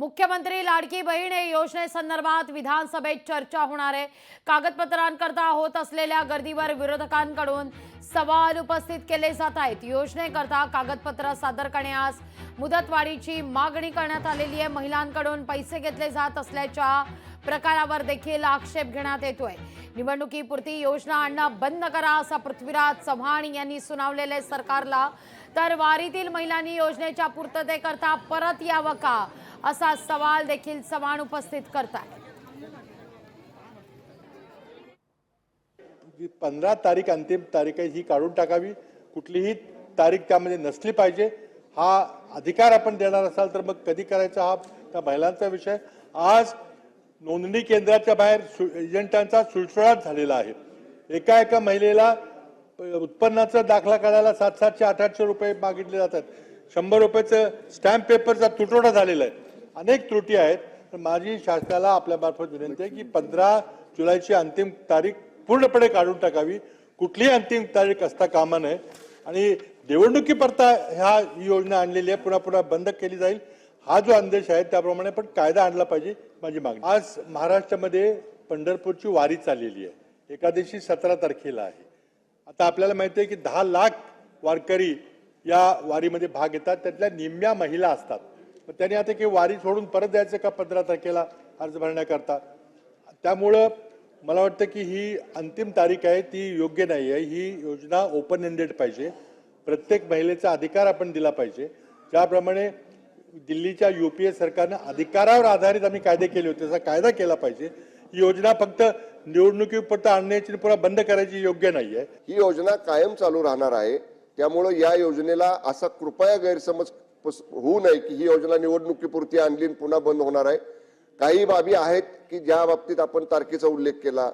मुख्यमंत्री लाडकी बहीण हे योजनेसंदर्भात विधानसभेत चर्चा होणार आहे. कागदपत्रांकरता होत असलेल्या गर्दीवर विरोधकांकडून सवाल उपस्थित केले जात आहेत. योजनेकरता कागदपत्र सादर करण्यास मुदतवाढीची मागणी करण्यात आलेली आहे. महिलांकडून पैसे घेतले जात असल्याच्या प्रकारावर देखील आक्षेप घेण्यात येतोय. निवडणुकीपुरती योजना आणणं बंद करा असा पृथ्वीराज चव्हाण यांनी सुनावलेले सरकारला. तर वारीतील महिलांनी योजनेच्या पूर्ततेकरता परत यावं का? असा सवाल देखील चव्हाण उपस्थित करतात पंधरा तारीख अंतिम तारीख आहे ही काढून टाकावी. कुठलीही तारीख त्यामध्ये नसली पाहिजे. हा अधिकार आपण देणार असाल तर मग कधी करायचा हा त्या महिलांचा विषय. आज नोंदणी केंद्राच्या बाहेर सु एजंटांचा सुळसुळाट झालेला आहे. एका एका महिलेला उत्पन्नाचा दाखला काढायला सात सातशे आठ आठशे रुपये मागितले जातात. शंभर रुपयाचं स्टॅम्प पेपरचा तुटवडा झालेला आहे. अनेक त्रुटी आहेत. तर माझी शासनाला आपल्यामार्फत विनंती आहे की पंधरा जुलैची अंतिम तारीख पूर्णपणे काढून टाकावी. कुठलीही अंतिम तारीख असता कामा नये. आणि निवडणुकीपरता ह्या ही योजना आणलेली आहे. पुन्हा पुन्हा बंद केली जाईल. हा जो अंदेश आहे त्याप्रमाणे पण कायदा आणला पाहिजे माझी मागणी. आज महाराष्ट्रामध्ये पंढरपूरची वारी चाललेली आहे. एकादशी सतरा तारखेला आहे. आता आपल्याला माहिती आहे की दहा लाख वारकरी या वारीमध्ये भाग घेतात. त्यातल्या निम्म्या महिला असतात. मग त्यांनी आता की वारी सोडून परत जायचं का पंधरा तारखेला अर्ज भरण्याकरता? त्यामुळं मला वाटतं की ही अंतिम तारीख आहे. ती योग्य नाही आहे. ही योजना ओपन एंडेड पाहिजे. प्रत्येक महिलेचा अधिकार आपण दिला पाहिजे. ज्याप्रमाणे दिल्लीच्या युपीए सरकारनं अधिकारावर आधारित आम्ही कायदे केले होते. तसा कायदा केला पाहिजे ही योजना फक्त निवडणुकीपुरता आणण्याची पुन्हा बंद करायची योग्य नाही आहे ही योजना कायम चालू राहणार आहे. त्यामुळं या योजनेला असा कृपया गैरसमज पस- होऊ नये की ही योजना निवडणुकीपुरती आणली आणि पुन्हा बंद होणार आहे. काही बाबी आहेत की ज्या बाबतीत आपण तारखेचा उल्लेख केला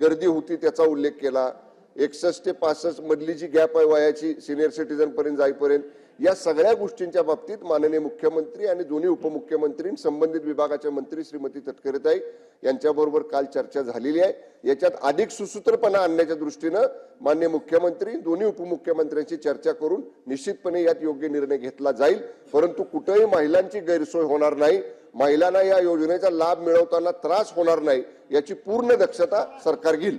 गर्दी होती त्याचा उल्लेख केला एकसष्ट ते पासष्ट मधली जी गॅप आहे वयाची सिनियर सिटीजन पर्यंत जाईपर्यंत या सगळ्या गोष्टींच्या बाबतीत माननीय मुख्यमंत्री आणि दोन्ही उपमुख्यमंत्री संबंधित विभागाच्या मंत्री श्रीमती तटकरेताई यांच्याबरोबर काल चर्चा झालेली आहे. याच्यात अधिक सुसूत्रपणा आणण्याच्या दृष्टीनं मान्य मुख्यमंत्री दोन्ही उपमुख्यमंत्र्यांशी चर्चा करून निश्चितपणे यात योग्य निर्णय घेतला जाईल. परंतु कुठेही महिलांची गैरसोय होणार नाही. महिलांना या योजनेचा लाभ मिळवताना त्रास होणार नाही याची पूर्ण दक्षता सरकार घेईल.